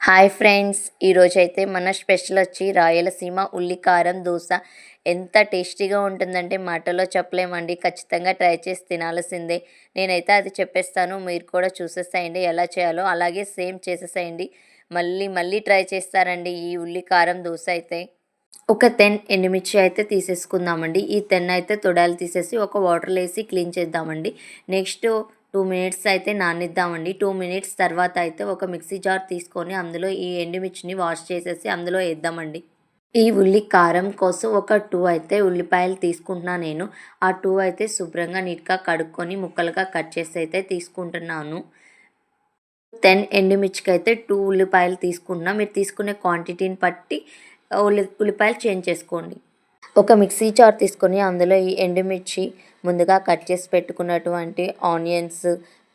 Hi friends ఈరోజైతే మన special వచ్చి రాయలసీమ ఉల్లికారం దోశ. ఎంత టేస్టీగా ఉంటుందంటే మాటలో చెప్పలేమండి. ఖచ్చితంగా ట్రై చేసి తినాల్సిందే. నేనైతే అది చెప్పేస్తాను. మీరు కూడా చూసేసేయండి ఎలా చేయాలో. అలాగే సేమ్ చేసేసేయండి. మళ్ళీ మళ్ళీ ట్రై చేస్తారండి ఈ ఉల్లికారం దోశ అయితే. ఒక టెన్ ఎండుమిర్చి అయితే తీసేసుకుందామండి. ఈ టెన్ అయితే తొడాలు తీసేసి ఒక వాటర్లో వేసి క్లీన్ చేద్దామండి. నెక్స్ట్ టూ మినిట్స్ అయితే నానిద్దామండి. టూ మినిట్స్ తర్వాత అయితే ఒక మిక్సీ జార్ తీసుకొని అందులో ఈ ఎండుమిర్చిని వాష్ చేసేసి అందులో వేద్దామండి. ఈ ఉల్లి కారం కోసం ఒక టూ అయితే ఉల్లిపాయలు తీసుకుంటున్నా నేను. ఆ టూ అయితే శుభ్రంగా నీట్గా కడుక్కొని ముక్కలుగా కట్ చేసి అయితే తీసుకుంటున్నాను. టెన్ ఎండుమిర్చికి అయితే టూ ఉల్లిపాయలు తీసుకుంటున్నా. మీరు తీసుకునే క్వాంటిటీని బట్టి ఉల్లి ఉల్లిపాయలు చేంజ్ చేసుకోండి. ఒక మిక్సీ జార్ తీసుకొని అందులో ఈ ఎండుమిర్చి ముందుగా కట్ చేసి పెట్టుకున్నటువంటి ఆనియన్స్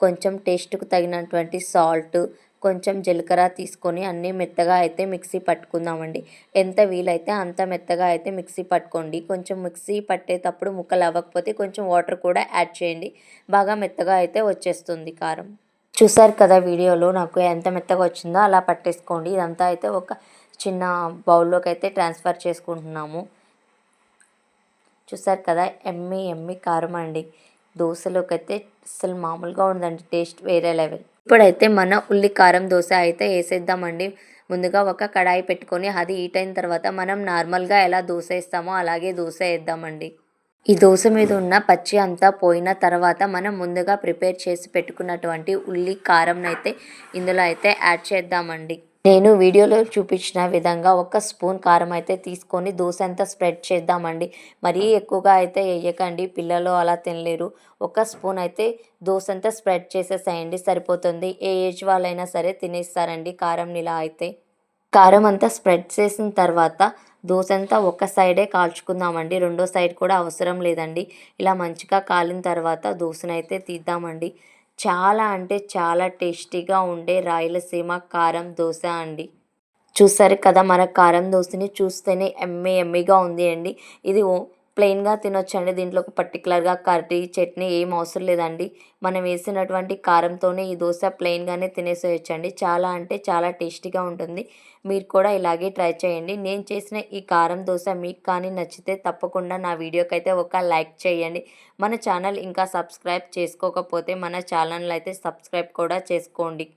కొంచెం టేస్ట్కు తగినటువంటి సాల్ట్ కొంచెం జీలకర్ర తీసుకొని అన్నీ మెత్తగా అయితే మిక్సీ పట్టుకుందామండి. ఎంత వీలైతే అంత మెత్తగా అయితే మిక్సీ పట్టుకోండి. కొంచెం మిక్సీ పట్టేటప్పుడు ముక్కలు అవ్వకపోతే కొంచెం వాటర్ కూడా యాడ్ చేయండి. బాగా మెత్తగా అయితే వచ్చేస్తుంది కారం. చూసారు కదా వీడియోలో నాకు ఎంత మెత్తగా వచ్చిందో అలా పట్టేసుకోండి. ఇదంతా అయితే ఒక చిన్న బౌల్లోకి అయితే ట్రాన్స్ఫర్ చేసుకుంటున్నాము. చూసారు కదా ఎమ్మి ఎమ్మి కారం అండి. దోశలోకి అయితే అసలు మామూలుగా ఉందండి టేస్ట్ వేరే లెవెల్. ఇప్పుడైతే మన ఉల్లి కారం దోశ అయితే వేసేద్దామండి. ముందుగా ఒక కడాయి పెట్టుకొని అది హీట్ అయిన తర్వాత మనం నార్మల్గా ఎలా దోశ వేస్తామో అలాగే దోశ వేద్దామండి. ఈ దోశ మీద ఉన్న పచ్చి అంతా పోయిన తర్వాత మనం ముందుగా ప్రిపేర్ చేసి పెట్టుకున్నటువంటి ఉల్లి కారం అయితే ఇందులో అయితే యాడ్ చేద్దామండి. నేను వీడియోలో చూపించిన విధంగా ఒక స్పూన్ కారం అయితే తీసుకొని దోశ అంతా స్ప్రెడ్ చేద్దామండి. మరీ ఎక్కువగా అయితే వేయకండి. పిల్లలు అలా తినలేరు. ఒక స్పూన్ అయితే దోశ అంతా స్ప్రెడ్ చేసేసేయండి. సరిపోతుంది. ఏ ఏజ్ వాళ్ళైనా సరే తినేస్తారండి కారం ఇలా అయితే. కారం అంతా స్ప్రెడ్ చేసిన తర్వాత దోశ అంతా ఒక సైడే కాల్చుకుందామండి. రెండో సైడ్ కూడా అవసరం లేదండి. ఇలా మంచిగా కాలిన తర్వాత దోశనైతే తీద్దామండి. చాలా అంటే చాలా టేస్టీగా ఉండే రాయలసీమ కారం దోశ అండి. చూసారు కదా మన కారం దోశని చూస్తేనే ఎమ్మె ఎమ్మిగా ఉంది అండి. ఇది ప్లెయిన్గా తినొచ్చండి. దీంట్లో పర్టికులర్గా కర్రీ చట్నీ ఏం అవసరం లేదండి. మనం వేసినటువంటి కారంతోనే ఈ దోశ ప్లెయిన్గానే తినేసేయచ్చండి. చాలా అంటే చాలా టేస్టీగా ఉంటుంది. మీరు కూడా ఇలాగే ట్రై చేయండి. నేను చేసిన ఈ కారం దోశ మీకు కానీ నచ్చితే తప్పకుండా నా వీడియోకి అయితే ఒక లైక్ చేయండి. మన ఛానల్ ఇంకా సబ్స్క్రైబ్ చేసుకోకపోతే మన ఛానల్ అయితే సబ్స్క్రైబ్ కూడా చేసుకోండి.